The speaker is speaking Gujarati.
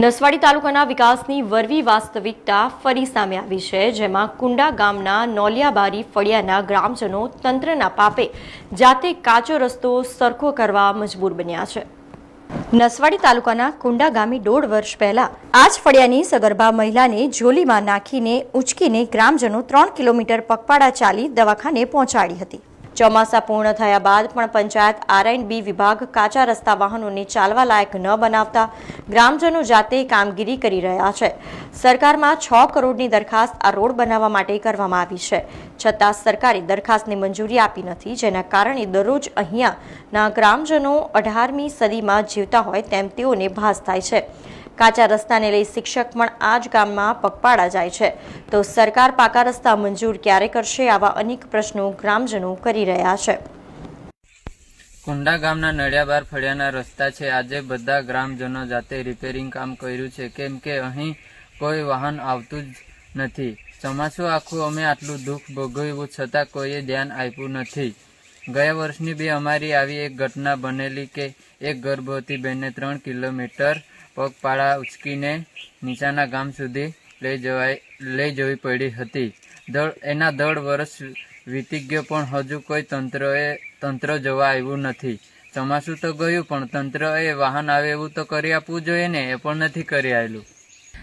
નસવાડી તાલુકાના વિકાસની વરવી વાસ્તવિકતા ફરી સામે આવી છે, જેમાં કુંડા ગામના નોલિયાબારી ફળિયાના ગ્રામજનો તંત્રના પાપે જાતે કાચો રસ્તો સરખો કરવા મજબૂર બન્યા છે. નસવાડી તાલુકાના કુંડા ગામે દોઢ વર્ષ પહેલા આ જ ફળિયાની સગર્ભા મહિલાને ઝોલીમાં નાખીને ઉંચકીને ગ્રામજનો ત્રણ કિલોમીટર પગપાળા ચાલી દવાખાને પહોંચાડી હતી. ચોમાસા પૂર્ણ થયા બાદ પણ પંચાયત આર એન્ડ બી વિભાગ કાચા રસ્તા વાહનોને ચાલવા લાયક ન બનાવતા ગ્રામજનો જાતે કામગીરી કરી રહ્યા છે. સરકારમાં છ કરોડની દરખાસ્ત આ રોડ બનાવવા માટે કરવામાં આવી છે. છતાં સરકારે દરખાસ્તને મંજૂરી આપી નથી, જેના કારણે દરરોજ અહીંયાના ગ્રામજનો અઢારમી સદીમાં જીવતા હોય તેમ તેઓને ભાસ થાય છે. કાચા રસ્તાને લઈ શિક્ષક પણ આ જ ગામમાં પગપાળા જાય છે. તો સરકાર પાકા રસ્તા મંજૂર ક્યારે કરશે આવા અનેક પ્રશ્નો ગ્રામજનો કરી રહ્યા છે. કુંડા ગામના નડિયાબાર ફળિયાના રસ્તા છે. આજે બધા ગ્રામજનો જાતે રિપેરિંગ કામ કર્યું છે. કેમ કે અહીં કોઈ વાહન આવતું જ નથી. ચોમાસું આખું અમે આટલું દુઃખ ભોગવ્યું છતાં કોઈએ ધ્યાન આપ્યું નથી. ગયા વર્ષની બી અમારી આવી એક ઘટના બનેલી કે એક ગર્ભવતી બહેનને ત્રણ કિલોમીટર પગપાળા ઉચકીને નીચાના ગામ સુધી લઈ જવાય, લઈ જવી પડી હતી. દળ, એના દળ વર્ષ વીતી ગયો પણ હજુ કોઈ તંત્રએ, તંત્ર જોવા આવ્યું નથી. ચોમાસું તો ગયું પણ તંત્રએ વાહન આવે એવું તો કરી આપવું જોઈએ ને, એ પણ નથી કરી આવેલું.